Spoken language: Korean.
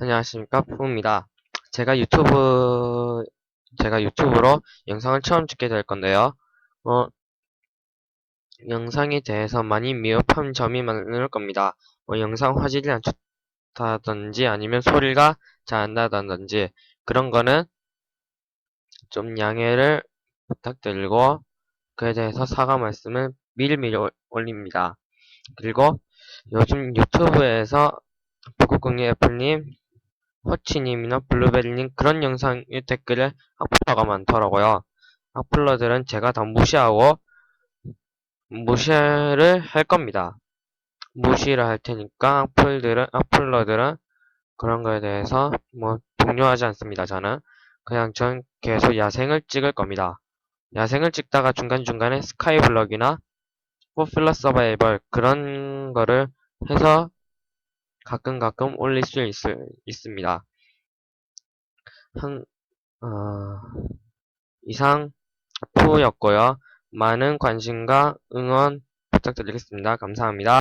안녕하십니까 푸입니다. 제가 유튜브 제가 유튜브로 영상을 처음 찍게 될 건데요. 어, 영상에 대해서 많이 미흡한 점이 많을 겁니다. 뭐 영상 화질이 안 좋다든지 아니면 소리가 잘 안 나다든지 그런 거는 좀 양해를 부탁드리고 그에 대해서 사과 말씀을 미리미리 올- 올립니다. 그리고 요즘 유튜브에서 북극궁이 애플님 호치님이나 블루베리님 그런 영상의 댓글에 악플러가 많더라고요. 악플러들은 제가 다 무시하고 무시를 할 겁니다. 무시를 할 테니까 악플들은 악플러들은 그런 거에 대해서 뭐 동요하지 않습니다. 저는 그냥 전 계속 야생을 찍을 겁니다. 야생을 찍다가 중간중간에 스카이블럭이나 포필러 서바이벌 그런 거를 해서 가끔 가끔 올릴 수 있, 있습니다. 한, 어, 이상 푸였고요. 많은 관심과 응원 부탁드리겠습니다. 감사합니다.